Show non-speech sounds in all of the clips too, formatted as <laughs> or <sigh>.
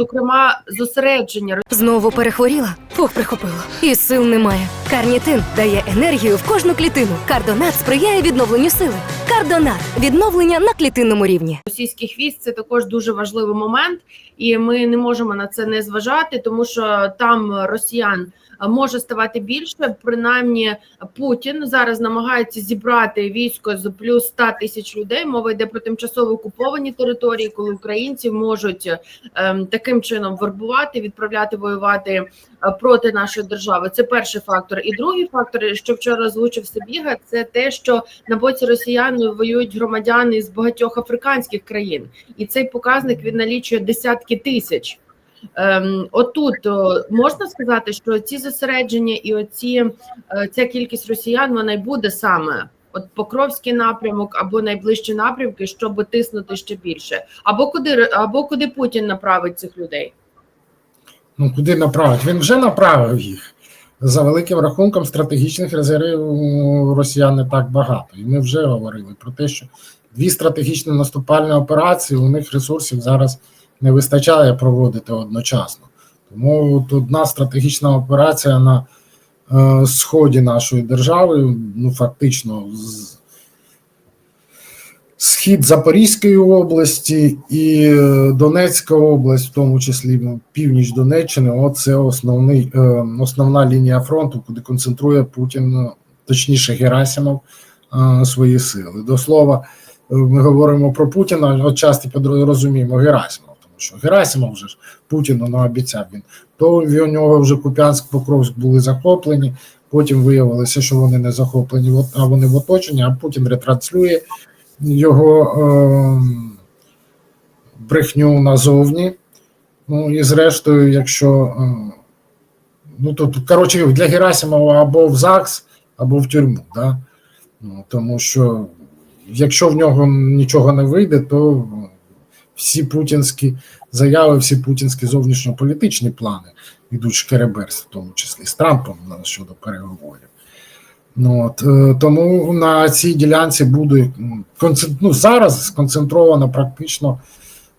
зокрема зосередження Знову перехворіла? Фух, прихопило. І сил немає. Карнітин дає енергію в кожну клітину. Кардонат сприяє відновленню сили. Кардонат відновлення на клітинному рівні. російських військ це також дуже важливий момент, і ми не можемо на це не зважати, тому що там росіян може ставати більше. Принаймні, Путін зараз намагається зібрати військо з плюс 100 тисяч людей. Мова йде про тимчасово окуповані території, коли українці можуть ем, таким чином вербувати, відправляти воювати е, проти нашої держави. Це перший фактор. І другий фактор, що вчора озвучив Сибіга, це те, що на боці росіян воюють громадяни з багатьох африканських країн, і цей показник він налічує десятки тисяч. Ем, отут можна сказати, що ці зосередження і оці е, ця кількість росіян вона й буде саме. От Покровський напрямок або найближчі напрямки, щоб тиснути ще більше, або куди або куди Путін направить цих людей. Ну куди направить? Він вже направив їх. За великим рахунком стратегічних резервів росіян не так багато. І ми вже говорили про те, що дві стратегічні наступальні операції у них ресурсів зараз не вистачає проводити одночасно. Тому от одна стратегічна операція на е, сході нашої держави, ну фактично, з, схід Запорізької області і е, Донецька область, в тому числі ну, північ Донеччини, оце основний, е, основна лінія фронту, куди концентрує Путін, е, точніше Герасимов, е, свої сили. До слова, е, ми говоримо про Путіна, от часто розуміємо Герасимов, що Герасимов вже ж Путіну наобіцяв він. То в нього вже Куп'янськ, Покровськ були захоплені. Потім виявилося, що вони не захоплені, а вони в оточенні, а Путін ретранслює його е, брехню назовні. Ну і зрештою, якщо е, ну тут коротше для Герасимова або в ЗАГС, або в тюрму, да? ну, тому що якщо в нього нічого не вийде, то всі путінські заяви, всі путінські зовнішньополітичні плани йдуть шкереберс, в тому числі з Трампом щодо переговорів. Ну, от, е, тому на цій ділянці буде ну, зараз сконцентровано практично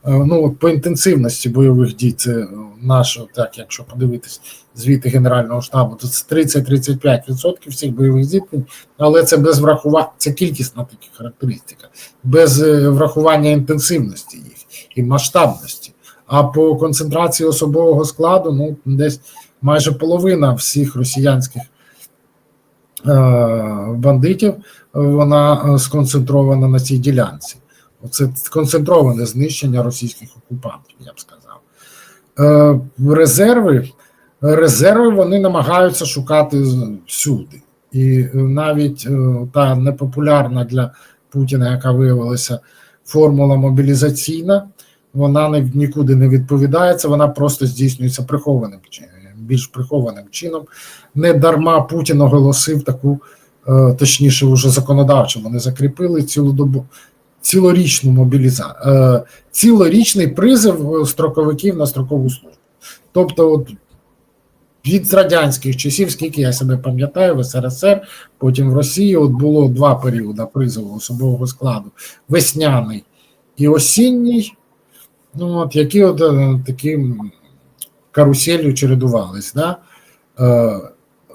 ну, от по інтенсивності бойових дій. Це е, наше, так, якщо подивитись звіти Генерального штабу, то це 30-35% всіх бойових зіткнень, але це без врахування, це кількісна така характеристика, без е, врахування інтенсивності їх і масштабності. А по концентрації особового складу, ну десь майже половина всіх росіянських е, бандитів, вона е, сконцентрована на цій ділянці. Це сконцентроване знищення російських окупантів, я б сказав. Е, резерви, резерви вони намагаються шукати всюди. І е, навіть е, та непопулярна для Путіна, яка виявилася формула мобілізаційна, вона нікуди не відповідається, вона просто здійснюється прихованим більш прихованим чином. Не дарма Путін оголосив таку, точніше, вже законодавчо вони закріпили цілодобу цілорічну мобілізацію, е, цілорічний призив е, строковиків на строкову службу. Тобто, от від радянських часів, скільки я себе пам'ятаю, в СРСР, потім в Росії, от було два періоди призову особового складу: весняний і осінній, ну от які от е, таким каруселью чередувались. Да?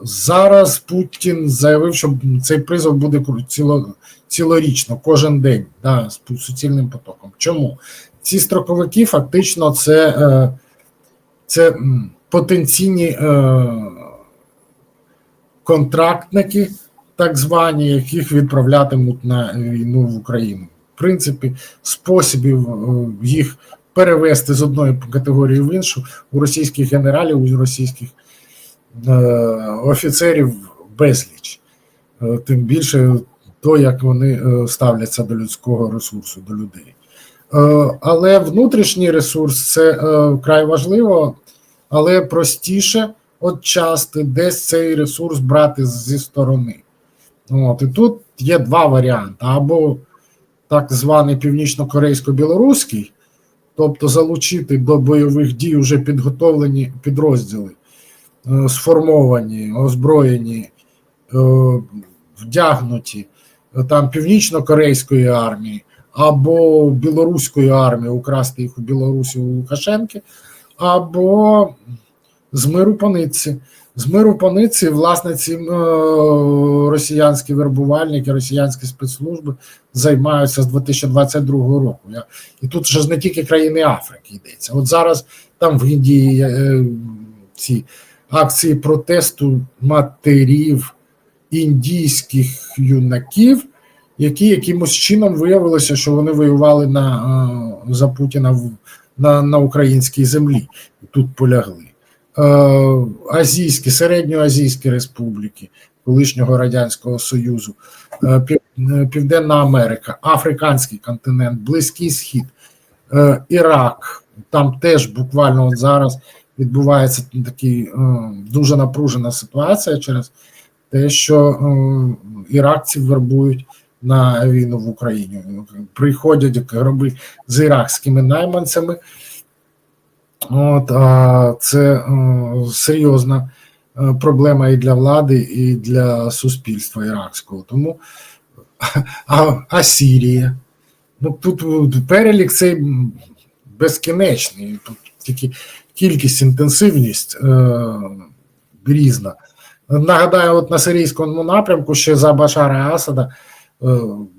Зараз Путін заявив, що цей призов буде ціло, цілорічно, кожен день, да, з суцільним потоком. Чому? Ці строковики фактично це, е, це потенційні е, контрактники, так звані, яких відправлятимуть на війну в Україну. В принципі, способів е, їх перевести з одної категорії в іншу у російських генералів, у російських офіцерів безліч. Е, Тим більше то, як вони е, ставляться до людського ресурсу, до людей. Е, Але внутрішній ресурс це е, вкрай важливо, але простіше от десь цей ресурс брати зі сторони. От, і тут є два варіанти: або так званий північно-корейсько-білоруський, тобто залучити до бойових дій вже підготовлені підрозділи, е, сформовані, озброєні, е, вдягнуті е, там північно-корейської армії або білоруської армії, украсти їх у Білорусі у Лукашенки. або з миру по нитці. З миру по нитці, власне, ці е, росіянські вербувальники, росіянські спецслужби займаються з 2022 року. І тут же ж не тільки країни Африки йдеться. От зараз там в Індії е, ці акції протесту матерів індійських юнаків, які якимось чином виявилося, що вони воювали на, е, за Путіна на, на українській землі і тут полягли. Е, Азійські, середньоазійські республіки колишнього Радянського Союзу, е, Пів- Південна Америка, Африканський континент, Близький Схід, Ірак. Там теж буквально от зараз відбувається такий е, дуже напружена ситуація через те, що е, іракців вербують на війну в Україні. Приходять гроби з іракськими найманцями. От, а це е, серйозна проблема і для влади, і для суспільства іракського. Тому <laughs> а, а Сірія? Ну тут перелік цей безкінечний. Тут тільки кількість, інтенсивність е, різна. Нагадаю, от на сирійському напрямку ще за Башара Асада е,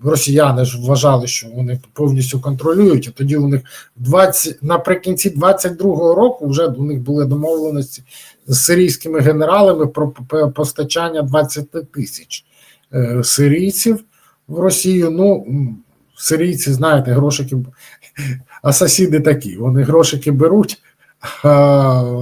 росіяни ж вважали, що вони повністю контролюють, а тоді у них 20, наприкінці 22-го року вже у них були домовленості з сирійськими генералами про постачання 20 тисяч е, сирійців в Росію. Ну, сирійці, знаєте, грошики, б- асасіди такі, вони грошики беруть, а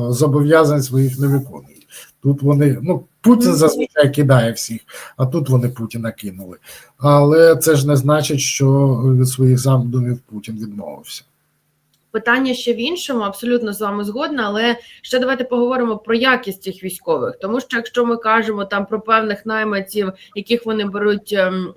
зобов'язань своїх не виконують. Тут вони, ну, Путін зазвичай кидає всіх, а тут вони Путіна кинули. Але це ж не значить, що від своїх замдумів Путін відмовився. Питання ще в іншому, абсолютно з вами згодна, але ще давайте поговоримо про якість цих військових. Тому що якщо ми кажемо там про певних найманців, яких вони беруть ем,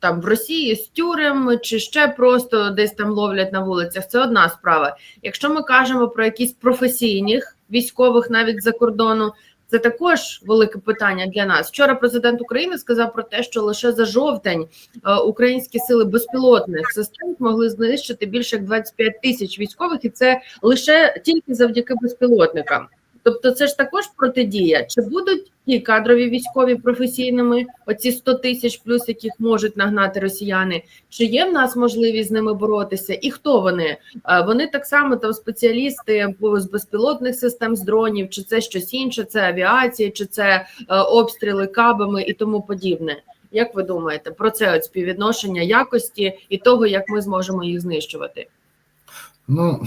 там в Росії з тюрем, чи ще просто десь там ловлять на вулицях, це одна справа. Якщо ми кажемо про якісь професійних військових навіть за кордону. Це також велике питання для нас. Вчора президент України сказав про те, що лише за жовтень е, українські сили безпілотних систем змогли знищити більше як 25 тисяч військових, і це лише тільки завдяки безпілотникам. Тобто, це ж також протидія. Чи будуть ті кадрові військові професійними, оці 100 тисяч плюс, яких можуть нагнати росіяни? Чи є в нас можливість з ними боротися? І хто вони? Е, Вони так само там спеціалісти з безпілотних систем з дронів, чи це щось інше, це авіація, чи це е, обстріли кабами і тому подібне. Як ви думаєте про це от співвідношення якості і того, як ми зможемо їх знищувати? Ну,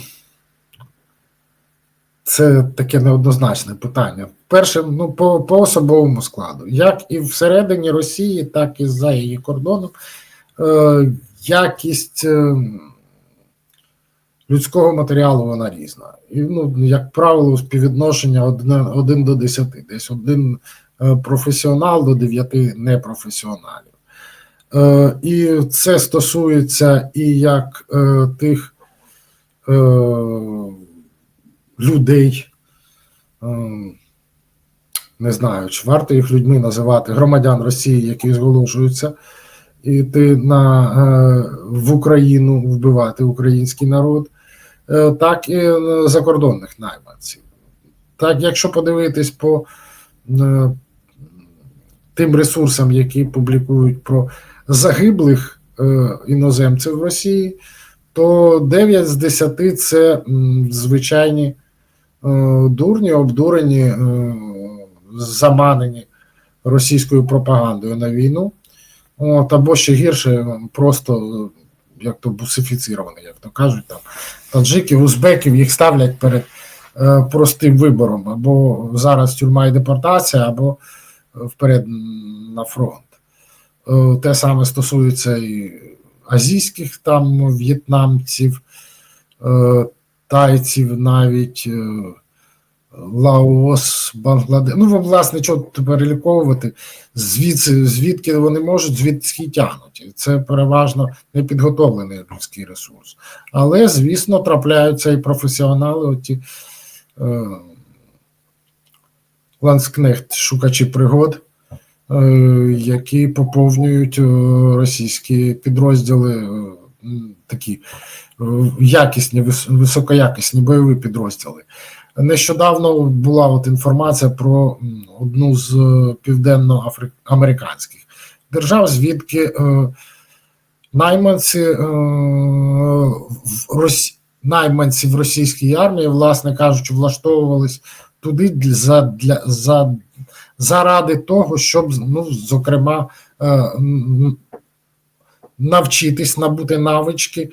це таке неоднозначне питання. Перше, ну, по, по особовому складу, як і всередині Росії, так і за її кордоном, е, якість е, людського матеріалу вона різна. І, ну, як правило, співвідношення 1 до 10, десь один е, професіонал до 9 непрофесіоналів. Е, і це стосується і як е, тих е, людей, е, не знаю, чи варто їх людьми називати громадян Росії, які зголошуються йти на, е, в Україну вбивати український народ, е, так і е, закордонних найманців. Так, якщо подивитись по тим ресурсам, які публікують про загиблих іноземців в Росії, то 9 з 10 це звичайні дурні, обдурені, е, заманені російською пропагандою на війну. От, або ще гірше, просто е, як то бусифіціровані, як то кажуть, там таджиків, узбеків їх ставлять перед е, простим вибором: або зараз тюрма і депортація, або е, вперед на фронт. Е, Те саме стосується і азійських там в'єтнамців, е, тайців, навіть е, Лаос, Бангладеш. Ну, власне, тут переліковувати, звідси, звідки вони можуть, звідки тягнуть. Це переважно непідготовлений людський ресурс. Але, звісно, трапляються і професіонали, оті е, ланскнехт, шукачі пригод, е, які поповнюють е, російські підрозділи такі е, якісні, високоякісні бойові підрозділи. Нещодавно була от інформація про одну з е, південноамериканських держав, звідки е, найманці, е, в Росі... найманці в російській армії, власне кажучи, влаштовувались туди за, для, за, заради того, щоб, ну, зокрема, е, навчитись набути навички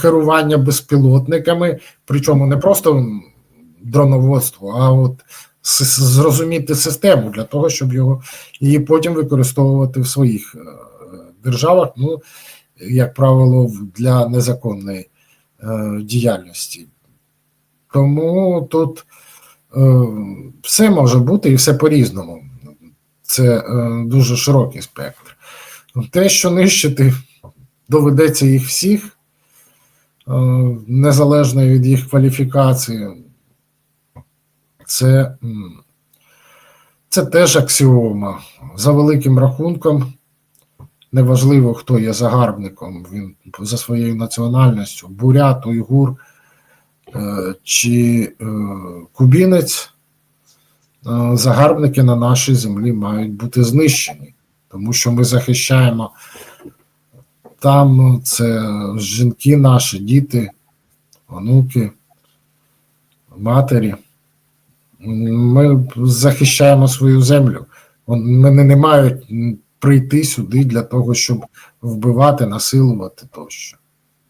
керування безпілотниками, причому не просто дроноводству, а от зрозуміти систему для того, щоб його її потім використовувати в своїх е, державах, ну, як правило, для незаконної е, діяльності. Тому тут е, все може бути і все по-різному. Це дуже широкий спектр. Те, що нищити, доведеться їх всіх, е, незалежно від їх кваліфікації, це, це теж аксіома. За великим рахунком, неважливо, хто є загарбником, він за своєю національністю, бурят, уйгур е, чи е, кубінець, загарбники на нашій землі мають бути знищені, тому що ми захищаємо там це жінки наші, діти, онуки, матері. Ми захищаємо свою землю. Вони не мають прийти сюди для того, щоб вбивати, насилувати тощо.